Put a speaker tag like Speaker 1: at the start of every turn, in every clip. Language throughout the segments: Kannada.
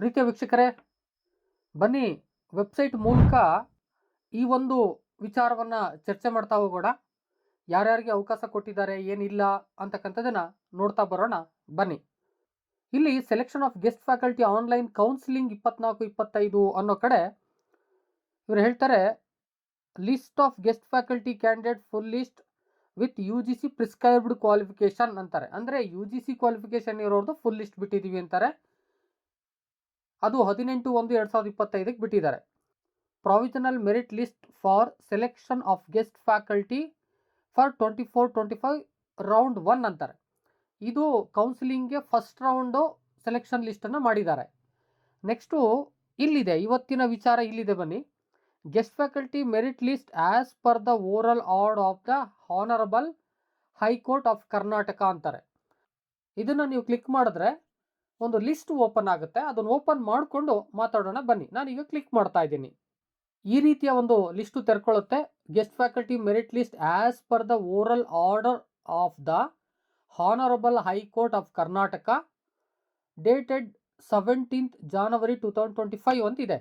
Speaker 1: ಪ್ರೀತಿಯ ವೀಕ್ಷಕರೇ, ಬನ್ನಿ ವೆಬ್ಸೈಟ್ ಮೂಲಕ ಈ ಒಂದು ವಿಚಾರವನ್ನು ಚರ್ಚೆ ಮಾಡ್ತಾ ಹೋಗೋಣ. ಯಾರ್ಯಾರಿಗೆ ಅವಕಾಶ ಕೊಟ್ಟಿದ್ದಾರೆ, ಏನಿಲ್ಲ ಅಂತಕ್ಕಂಥದ್ದನ್ನು ನೋಡ್ತಾ ಬರೋಣ. ಬನ್ನಿ. ಇಲ್ಲಿ selection of guest faculty online counselling ಇಪ್ಪತ್ನಾಲ್ಕು, ಇಪ್ಪತ್ತೈದು ಅನ್ನೋ ಕಡೆ ಇವರು ಹೇಳ್ತಾರೆ list of guest faculty candidate full list with U G C prescribed qualification ಅಂತಾರೆ. ಅಂದರೆ ಯು ಜಿ ಸಿ ಕ್ವಾಲಿಫಿಕೇಶನ್ ಇರೋರ್ದು ಫುಲ್ ಲಿಸ್ಟ್ ಬಿಟ್ಟಿದ್ದೀವಿ ಅಂತಾರೆ. ಅದು ಹದಿನೆಂಟು ಒಂದು ಎರಡು ಸಾವಿರದ ಇಪ್ಪತ್ತೈದಕ್ಕೆ ಬಿಟ್ಟಿದ್ದಾರೆ. Provisional merit list for selection of guest faculty for twenty four twenty five round one ಅಂತಾರೆ. ಇದು ಕೌನ್ಸಿಲಿಂಗ್ಗೆ ಫಸ್ಟ್ ರೌಂಡು ಸೆಲೆಕ್ಷನ್ ಲಿಸ್ಟನ್ನು ಮಾಡಿದ್ದಾರೆ. ನೆಕ್ಸ್ಟು ಇಲ್ಲಿದೆ, ಇವತ್ತಿನ ವಿಚಾರ ಇಲ್ಲಿದೆ ಬನ್ನಿ. Guest faculty merit list as per the oral order of the honourable High Court of Karnataka ಅಂತಾರೆ. ಇದನ್ನು ನೀವು ಕ್ಲಿಕ್ ಮಾಡಿದ್ರೆ ಒಂದು ಲಿಸ್ಟ್ ಓಪನ್ ಆಗುತ್ತೆ. ಅದನ್ನು ಓಪನ್ ಮಾಡಿಕೊಂಡು ಮಾತಾಡೋಣ ಬನ್ನಿ. ನಾನೀಗ ಕ್ಲಿಕ್ ಮಾಡ್ತಾ ಇದ್ದೀನಿ. ಈ ರೀತಿಯ ಒಂದು list ತೆರ್ಕೊಳ್ಳುತ್ತೆ guest faculty merit list as per the oral order of the honourable High Court of Karnataka dated seventeenth January two thousand twenty five ಅಂತಿದೆ.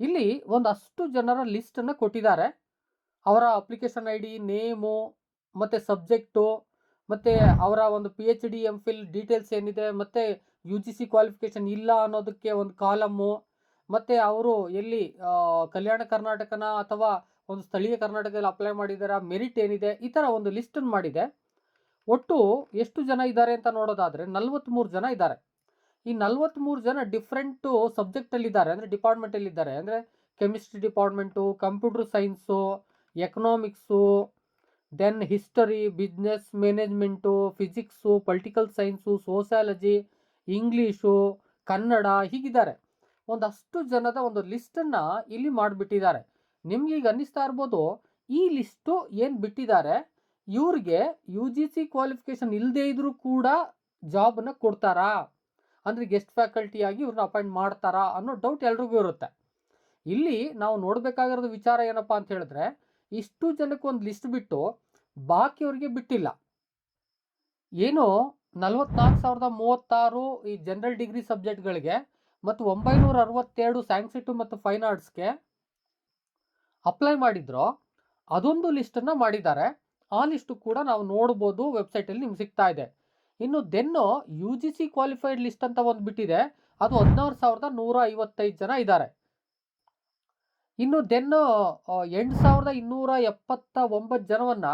Speaker 1: ಇಲ್ಲಿ ಒಂದಷ್ಟು ಜನರ ಲಿಸ್ಟನ್ನು ಕೊಟ್ಟಿದ್ದಾರೆ. ಅವರ ಅಪ್ಲಿಕೇಶನ್ ಐ ಡಿ ನೇಮು, ಮತ್ತು ಸಬ್ಜೆಕ್ಟು, ಮತ್ತು ಅವರ ಒಂದು P H D M phil details ಏನಿದೆ, ಮತ್ತು ಯು ಜಿ ಸಿ ಕ್ವಾಲಿಫಿಕೇಷನ್ ಇಲ್ಲ ಅನ್ನೋದಕ್ಕೆ ಒಂದು ಕಾಲಮ್ಮು. ಮತ್ತು ಅವರು ಎಲ್ಲಿ ಕಲ್ಯಾಣ ಕರ್ನಾಟಕನ ಅಥವಾ ಒಂದು ಸ್ಥಳೀಯ ಕರ್ನಾಟಕದಲ್ಲಿ ಅಪ್ಲೈ ಮಾಡಿದಾರ ಮೆರಿಟ್ ಏನಿದೆ, ಈ ಥರ ಒಂದು ಲಿಸ್ಟನ್ನು ಮಾಡಿದೆ. ಒಟ್ಟು ಎಷ್ಟು ಜನ ಇದ್ದಾರೆ ಅಂತ ನೋಡೋದಾದರೆ ನಲ್ವತ್ತ್ಮೂರು ಜನ ಇದ್ದಾರೆ. ಈ ನಲ್ವತ್ತ್ಮೂರು ಜನ ಡಿಫ್ರೆಂಟು ಸಬ್ಜೆಕ್ಟಲ್ಲಿದ್ದಾರೆ ಅಂದರೆ ಡಿಪಾರ್ಟ್ಮೆಂಟಲ್ಲಿದ್ದಾರೆ ಅಂದರೆ chemistry department computer science economics then history business management physics political science sociology English, Kannada ಹೀಗಿದ್ದಾರೆ. ಒಂದಷ್ಟು ಜನದ ಒಂದು ಲಿಸ್ಟನ್ನು ಇಲ್ಲಿ ಮಾಡಿಬಿಟ್ಟಿದ್ದಾರೆ. ನಿಮ್ಗೆ ಈಗ ಅನ್ನಿಸ್ತಾ ಇರ್ಬೋದು, ಈ ಲಿಸ್ಟು ಏನು ಬಿಟ್ಟಿದ್ದಾರೆ? ಇವ್ರಿಗೆ ಯು ಜಿ ಸಿ ಕ್ವಾಲಿಫಿಕೇಷನ್ ಇಲ್ಲದೇ ಇದ್ರೂ ಕೂಡ ಜಾಬನ್ನು ಕೊಡ್ತಾರಾ? ಅಂದರೆ ಗೆಸ್ಟ್ ಫ್ಯಾಕಲ್ಟಿಯಾಗಿ ಇವ್ರನ್ನ ಅಪಾಯಿಂಟ್ ಮಾಡ್ತಾರಾ ಅನ್ನೋ ಡೌಟ್ ಎಲ್ರಿಗೂ ಇರುತ್ತೆ. ಇಲ್ಲಿ ನಾವು ನೋಡಬೇಕಾಗಿರೋದು ವಿಚಾರ ಏನಪ್ಪ ಅಂತ ಹೇಳಿದ್ರೆ, ಇಷ್ಟು ಜನಕ್ಕೆ ಒಂದು ಲಿಸ್ಟ್ ಬಿಟ್ಟು ಬಾಕಿಯವ್ರಿಗೆ ಬಿಟ್ಟಿಲ್ಲ. ಏನು ನಲವತ್ನಾಲ್ಕು ಸಾವಿರದ ಮೂವತ್ತಾರು ಈ ಜನರಲ್ ಡಿಗ್ರಿ ಸಬ್ಜೆಕ್ಟ್ಗಳಿಗೆ ಮತ್ತು ಒಂಬೈನೂರ ಅರವತ್ತೆರಡು ಸೈನ್ಸಿಟು ಮತ್ತು ಫೈನ್ ಆರ್ಟ್ಸ್ಗೆ ಅಪ್ಲೈ ಮಾಡಿದ್ರು, ಅದೊಂದು ಲಿಸ್ಟನ್ನು ಮಾಡಿದ್ದಾರೆ. ಆ ಲಿಸ್ಟು ಕೂಡ ನಾವು ನೋಡ್ಬೋದು ವೆಬ್ಸೈಟಲ್ಲಿ ನಿಮ್ಗೆ ಸಿಗ್ತಾ ಇದೆ. ಇನ್ನು then U G C qualified list ಅಂತ ಒಂದು ಬಿಟ್ಟಿದೆ. ಅದು ಹದಿನಾರು ಸಾವಿರದ ನೂರ ಐವತ್ತೈದು ಜನ ಇದ್ದಾರೆ. ಇನ್ನು ದೆನ್ನು ಎಂಟು ಸಾವಿರದ ಇನ್ನೂರ ಎಪ್ಪತ್ತ ಒಂಬತ್ತು ಜನವನ್ನು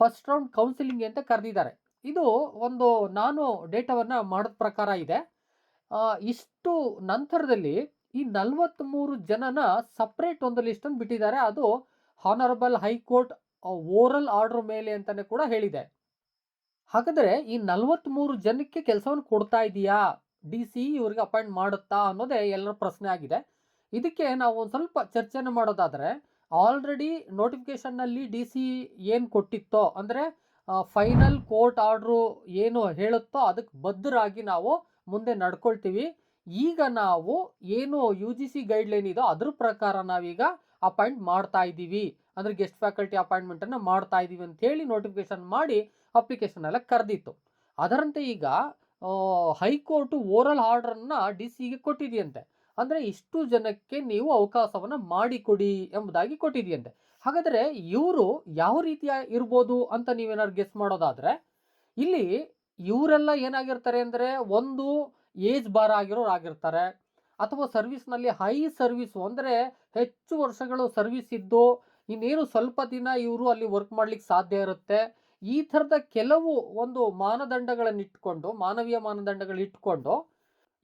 Speaker 1: ಫಸ್ಟ್ ರೌಂಡ್ ಕೌನ್ಸಿಲಿಂಗ್ ಅಂತ ಕರೆದಿದ್ದಾರೆ. ಇದು ಒಂದು ನಾನು ಡೇಟಾವನ್ನು ಮಾಡೋದ ಪ್ರಕಾರ ಇದೆ. ಇಷ್ಟು ನಂತರದಲ್ಲಿ ಈ ನಲವತ್ತ್ಮೂರು ಜನನ ಸಪ್ರೇಟ್ ಒಂದು ಲಿಸ್ಟನ್ನು ಬಿಟ್ಟಿದ್ದಾರೆ. ಅದು ಹಾನರಬಲ್ ಹೈಕೋರ್ಟ್ ಓರಲ್ ಆರ್ಡರ್ ಮೇಲೆ ಅಂತಲೇ ಕೂಡ ಹೇಳಿದೆ. ಹಾಗಾದರೆ ಈ ನಲವತ್ತ್ಮೂರು ಜನಕ್ಕೆ ಕೆಲಸವನ್ನು ಕೊಡ್ತಾ ಇದೆಯಾ? ಡಿ ಸಿ ಇವ್ರಿಗೆ ಅಪಾಯಿಂಟ್ ಮಾಡುತ್ತಾ ಅನ್ನೋದೇ ಎಲ್ಲರ ಪ್ರಶ್ನೆ ಆಗಿದೆ. ಇದಕ್ಕೆ ನಾವು ಒಂದು ಸ್ವಲ್ಪ ಚರ್ಚೆಯನ್ನು ಮಾಡೋದಾದರೆ, ಆಲ್ರೆಡಿ ನೋಟಿಫಿಕೇಷನ್ನಲ್ಲಿ ಡಿ ಸಿ ಏನು ಕೊಟ್ಟಿತ್ತೋ, ಅಂದರೆ ಫೈನಲ್ ಕೋರ್ಟ್ ಆರ್ಡ್ರು ಏನು ಹೇಳುತ್ತೋ ಅದಕ್ಕೆ ಬದ್ಧರಾಗಿ ನಾವು ಮುಂದೆ ನಡ್ಕೊಳ್ತೀವಿ. ಈಗ ನಾವು ಏನು ಯು ಜಿ ಸಿ ಗೈಡ್ಲೈನ್ ಇದೋ ಅದ್ರ ಪ್ರಕಾರ ನಾವೀಗ ಅಪಾಯಿಂಟ್ ಮಾಡ್ತಾ ಇದ್ದೀವಿ. ಅಂದರೆ ಗೆಸ್ಟ್ ಫ್ಯಾಕಲ್ಟಿ ಅಪಾಯಿಂಟ್ಮೆಂಟನ್ನು ಮಾಡ್ತಾ ಇದ್ದೀವಿ ಅಂತ ಹೇಳಿ ನೋಟಿಫಿಕೇಶನ್ ಮಾಡಿ ಅಪ್ಲಿಕೇಶನ್ ಎಲ್ಲ ಕರೆದಿತ್ತು. ಅದರಂತೆ ಈಗ ಹೈಕೋರ್ಟು ಓರಲ್ ಆರ್ಡ್ರನ್ನು ಡಿ ಸಿಗೆ ಕೊಟ್ಟಿದೆಯಂತೆ. ಅಂದರೆ ಇಷ್ಟು ಜನಕ್ಕೆ ನೀವು ಅವಕಾಶವನ್ನು ಮಾಡಿಕೊಡಿ ಎಂಬುದಾಗಿ ಕೊಟ್ಟಿದೆಯಂತೆ. ಹಾಗಾದರೆ ಇವರು ಯಾವ ರೀತಿಯ ಇರ್ಬೋದು ಅಂತ ನೀವೇನಾದ್ರು ಗೆಸ್ ಮಾಡೋದಾದರೆ, ಇಲ್ಲಿ ಇವರೆಲ್ಲ ಏನಾಗಿರ್ತಾರೆ ಅಂದರೆ ಒಂದು ಏಜ್ ಬಾರ್ ಆಗಿರೋರು ಆಗಿರ್ತಾರೆ, ಅಥವಾ ಸರ್ವಿಸ್ನಲ್ಲಿ ಹೈ ಸರ್ವಿಸು ಅಂದರೆ ಹೆಚ್ಚು ವರ್ಷಗಳು ಸರ್ವಿಸ್ ಇದ್ದು ಇನ್ನೇನು ಸ್ವಲ್ಪ ದಿನ ಇವರು ಅಲ್ಲಿ ವರ್ಕ್ ಮಾಡ್ಲಿಕ್ಕೆ ಸಾಧ್ಯ ಇರುತ್ತೆ. ಈ ಥರದ ಕೆಲವು ಒಂದು ಮಾನದಂಡಗಳನ್ನು ಇಟ್ಕೊಂಡು, ಮಾನವೀಯ ಮಾನದಂಡಗಳು ಇಟ್ಕೊಂಡು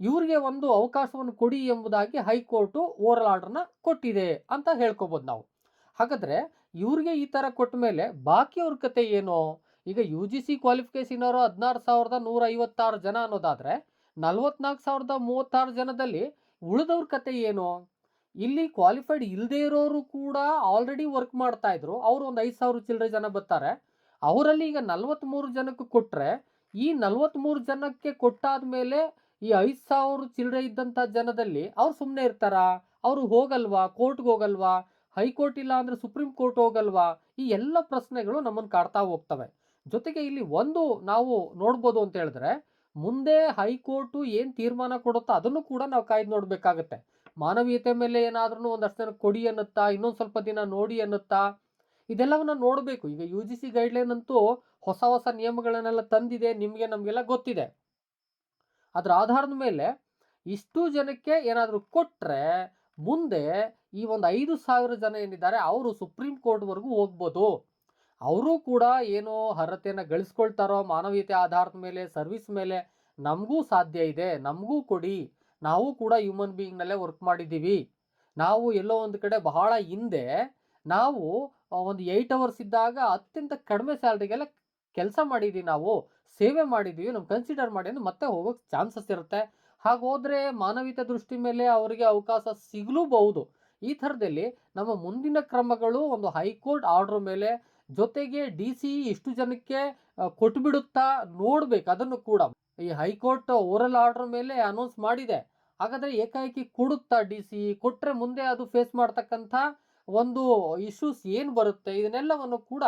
Speaker 1: ಇವ್ರಿಗೆ ಒಂದು ಅವಕಾಶವನ್ನು ಕೊಡಿ ಎಂಬುದಾಗಿ ಹೈಕೋರ್ಟು ಓರಲ್ ಆರ್ಡರ್ನ ಕೊಟ್ಟಿದೆ ಅಂತ ಹೇಳ್ಕೊಬೋದು ನಾವು. ಹಾಗಾದರೆ ಇವ್ರಿಗೆ ಈ ಥರ ಕೊಟ್ಟ ಮೇಲೆ ಬಾಕಿಯವ್ರ ಕತೆ ಏನು? ಈಗ ಯು ಜಿ ಸಿ ಕ್ವಾಲಿಫಿಕೇಶನ್ ಅವರು ಹದಿನಾರು ಸಾವಿರದ ನೂರ ಐವತ್ತಾರು ಜನ ಅನ್ನೋದಾದರೆ ನಲ್ವತ್ನಾಲ್ಕು ಸಾವಿರದ ಮೂವತ್ತಾರು ಜನದಲ್ಲಿ ಉಳಿದವ್ರ ಕತೆ ಏನು? ಇಲ್ಲಿ ಕ್ವಾಲಿಫೈಡ್ ಇಲ್ಲದೇ ಇರೋರು ಕೂಡ ಆಲ್ರೆಡಿ ವರ್ಕ್ ಮಾಡ್ತಾ ಇದ್ರು. ಅವರು ಒಂದು ಐದು ಸಾವಿರ ಚಿಲ್ಲರೆ ಜನ ಬರ್ತಾರೆ. ಅವರಲ್ಲಿ ಈಗ ನಲ್ವತ್ತ್ಮೂರು ಜನಕ್ಕೆ ಕೊಟ್ಟರೆ ಈ ನಲ್ವತ್ತ್ಮೂರು ಜನಕ್ಕೆ ಕೊಟ್ಟಾದ ಮೇಲೆ ಈ ಐದು ಸಾವಿರ ಚಿಲ್ಲರೆ ಇದ್ದಂಥ ಜನದಲ್ಲಿ ಅವ್ರು ಸುಮ್ಮನೆ ಇರ್ತಾರಾ? ಅವರು ಹೋಗಲ್ವಾ? ಕೋರ್ಟ್ಗೆ ಹೋಗಲ್ವಾ? ಹೈಕೋರ್ಟ್ ಇಲ್ಲ ಅಂದರೆ ಸುಪ್ರೀಂ ಕೋರ್ಟ್ ಹೋಗಲ್ವಾ? ಈ ಎಲ್ಲ ಪ್ರಶ್ನೆಗಳು ನಮ್ಮನ್ನು ಕಾಡ್ತಾ ಹೋಗ್ತವೆ. ಜೊತೆಗೆ ಇಲ್ಲಿ ಒಂದು ನಾವು ನೋಡ್ಬೋದು ಅಂತ ಹೇಳಿದ್ರೆ, ಮುಂದೆ ಹೈಕೋರ್ಟು ಏನು ತೀರ್ಮಾನ ಕೊಡುತ್ತೋ ಅದನ್ನು ಕೂಡ ನಾವು ಕಾಯ್ದು ನೋಡಬೇಕಾಗತ್ತೆ. ಮಾನವೀಯತೆ ಮೇಲೆ ಏನಾದ್ರೂ ಒಂದಷ್ಟು ಜನ ಕೊಡಿ ಅನ್ನುತ್ತಾ, ಇನ್ನೊಂದು ಸ್ವಲ್ಪ ದಿನ ನೋಡಿ ಅನ್ನುತ್ತಾ, ಇದೆಲ್ಲವನ್ನ ನೋಡಬೇಕು. ಈಗ ಯು ಜಿ ಸಿ ಗೈಡ್ಲೈನ್ ಅಂತೂ ಹೊಸ ಹೊಸ ನಿಯಮಗಳನ್ನೆಲ್ಲ ತಂದಿದೆ, ನಿಮಗೆ ನಮಗೆಲ್ಲ ಗೊತ್ತಿದೆ. ಅದರ ಆಧಾರದ ಮೇಲೆ ಇಷ್ಟು ಜನಕ್ಕೆ ಏನಾದರೂ ಕೊಟ್ಟರೆ ಮುಂದೆ ಈ ಒಂದು ಐದು ಸಾವಿರ ಜನ ಏನಿದ್ದಾರೆ, ಅವರು ಸುಪ್ರೀಂ ಕೋರ್ಟ್ವರೆಗೂ ಹೋಗ್ಬೋದು. ಅವರು ಕೂಡ ಏನು ಅರ್ಹತೆಯನ್ನು ಗಳಿಸ್ಕೊಳ್ತಾರೋ, ಮಾನವೀಯತೆ ಆಧಾರದ ಮೇಲೆ, ಸರ್ವಿಸ್ ಮೇಲೆ, ನಮಗೂ ಸಾಧ್ಯ ಇದೆ, ನಮಗೂ ಕೊಡಿ. ನಾವು ಕೂಡ ಹ್ಯೂಮನ್ ಬೀಯಿಂಗ್ನಲ್ಲೇ ವರ್ಕ್ ಮಾಡಿದ್ದೀವಿ. ನಾವು ಎಲ್ಲೋ ಒಂದು ಕಡೆ ಬಹಳ ಹಿಂದೆ, ನಾವು ಒಂದು ಏಯ್ಟ್ ಅವರ್ಸ್ ಇದ್ದಾಗ ಅತ್ಯಂತ ಕಡಿಮೆ ಸ್ಯಾಲ್ರಿಗೆಲ್ಲ ಕೆಲಸ ಮಾಡಿದ್ದೀವಿ ನಾವು. ಸೇವೆ ಮಾಡಿದ್ದೀವಿ ನಮ್ಗೆ ಕನ್ಸಿಡರ್ ಮಾಡಿ ಅಂದ್ರೆ ಮತ್ತೆ ಹೋಗೋಕ್ಕೆ ಚಾನ್ಸಸ್ ಇರುತ್ತೆ. ಹಾಗೋದ್ರೆ ಮಾನವೀಯತೆ ದೃಷ್ಟಿ ಮೇಲೆ ಅವರಿಗೆ ಅವಕಾಶ ಸಿಗಲೂಬಹುದು. ಈ ಥರದಲ್ಲಿ ನಮ್ಮ ಮುಂದಿನ ಕ್ರಮಗಳು ಒಂದು ಹೈಕೋರ್ಟ್ ಆರ್ಡರ್ ಮೇಲೆ ಜೊತೆಗೆ ಡಿ ಸಿ ಎಷ್ಟು ಜನಕ್ಕೆ ಕೊಟ್ಬಿಡುತ್ತಾ ನೋಡ್ಬೇಕು. ಅದನ್ನು ಕೂಡ ಈ ಹೈಕೋರ್ಟ್ ಓರಲ್ ಆರ್ಡರ್ ಮೇಲೆ ಅನೌನ್ಸ್ ಮಾಡಿದೆ. ಹಾಗಾದ್ರೆ ಏಕಾಏಕಿ ಕೊಡುತ್ತಾ ಡಿ ಸಿ? ಕೊಟ್ಟರೆ ಮುಂದೆ ಅದು ಫೇಸ್ ಮಾಡ್ತಕ್ಕಂಥ ಒಂದು ಇಶ್ಯೂಸ್ ಏನು ಬರುತ್ತೆ? ಇದನ್ನೆಲ್ಲವನ್ನು ಕೂಡ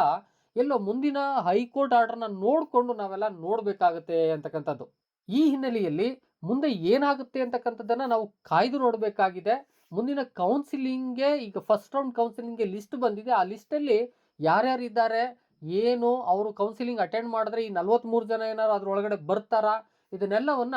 Speaker 1: ಎಲ್ಲೋ ಮುಂದಿನ ಹೈಕೋರ್ಟ್ ಆರ್ಡರ್ನ ನೋಡಿಕೊಂಡು ನಾವೆಲ್ಲ ನೋಡಬೇಕಾಗುತ್ತೆ ಅಂತಕ್ಕಂಥದ್ದು. ಈ ಹಿನ್ನೆಲೆಯಲ್ಲಿ ಮುಂದೆ ಏನಾಗುತ್ತೆ ಅಂತಕ್ಕಂಥದ್ದನ್ನು ನಾವು ಕಾಯ್ದು ನೋಡಬೇಕಾಗಿದೆ. ಮುಂದಿನ ಕೌನ್ಸಿಲಿಂಗ್ಗೆ ಈಗ ಫಸ್ಟ್ ರೌಂಡ್ ಕೌನ್ಸಿಲಿಂಗ್ಗೆ ಲಿಸ್ಟ್ ಬಂದಿದೆ. ಆ ಲಿಸ್ಟಲ್ಲಿ ಯಾರ್ಯಾರು ಇದ್ದಾರೆ, ಏನು, ಅವರು ಕೌನ್ಸಿಲಿಂಗ್ ಅಟೆಂಡ್ ಮಾಡಿದ್ರೆ ಈ ನಲ್ವತ್ಮೂರು ಜನ ಏನಾರು ಅದರೊಳಗಡೆ ಬರ್ತಾರಾ? ಇದನ್ನೆಲ್ಲವನ್ನ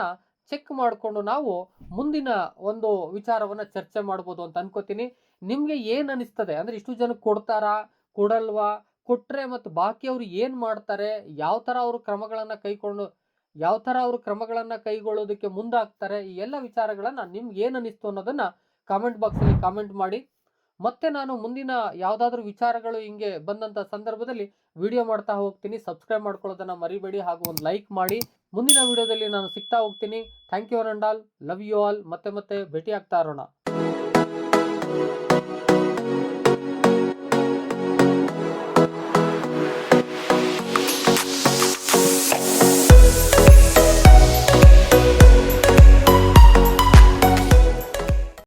Speaker 1: ಚೆಕ್ ಮಾಡಿಕೊಂಡು ನಾವು ಮುಂದಿನ ಒಂದು ವಿಚಾರವನ್ನ ಚರ್ಚೆ ಮಾಡ್ಬೋದು ಅಂತ ಅನ್ಕೋತೀನಿ. ನಿಮಗೆ ಏನು ಅನಿಸ್ತದೆ? ಅಂದ್ರೆ ಇಷ್ಟು ಜನಕ್ಕೆ ಕೊಡ್ತಾರಾ? ಕೊಡಲ್ವಾ? ಕೊಟ್ಟರೆ ಮತ್ತು ಬಾಕಿಯವರು ಏನು ಮಾಡ್ತಾರೆ? ಯಾವ ಥರ ಅವರು ಕ್ರಮಗಳನ್ನು ಕೈಕೊಂಡು, ಯಾವ ಥರ ಅವರು ಕ್ರಮಗಳನ್ನು ಕೈಗೊಳ್ಳೋದಕ್ಕೆ ಮುಂದಾಗ್ತಾರೆ? ಈ ಎಲ್ಲ ವಿಚಾರಗಳನ್ನು ನಿಮ್ಗೆ ಏನು ಅನಿಸ್ತು ಅನ್ನೋದನ್ನ ಕಾಮೆಂಟ್ ಬಾಕ್ಸಲ್ಲಿ ಕಾಮೆಂಟ್ ಮಾಡಿ. ಮತ್ತೆ ನಾನು ಮುಂದಿನ ಯಾವುದಾದ್ರೂ ವಿಚಾರಗಳು ಹಿಂಗೆ ಬಂದಂಥ ಸಂದರ್ಭದಲ್ಲಿ ವಿಡಿಯೋ ಮಾಡ್ತಾ ಹೋಗ್ತೀನಿ. ಸಬ್ಸ್ಕ್ರೈಬ್ ಮಾಡ್ಕೊಳ್ಳೋದನ್ನು ಮರಿಬೇಡಿ ಹಾಗೂ ಒಂದು ಲೈಕ್ ಮಾಡಿ. ಮುಂದಿನ ವಿಡಿಯೋದಲ್ಲಿ ನಾನು ಸಿಗ್ತಾ ಹೋಗ್ತೀನಿ. Thank you and all love you all ಮತ್ತೆ ಮತ್ತೆ ಭೇಟಿ ಆಗ್ತಾ ಇರೋಣ.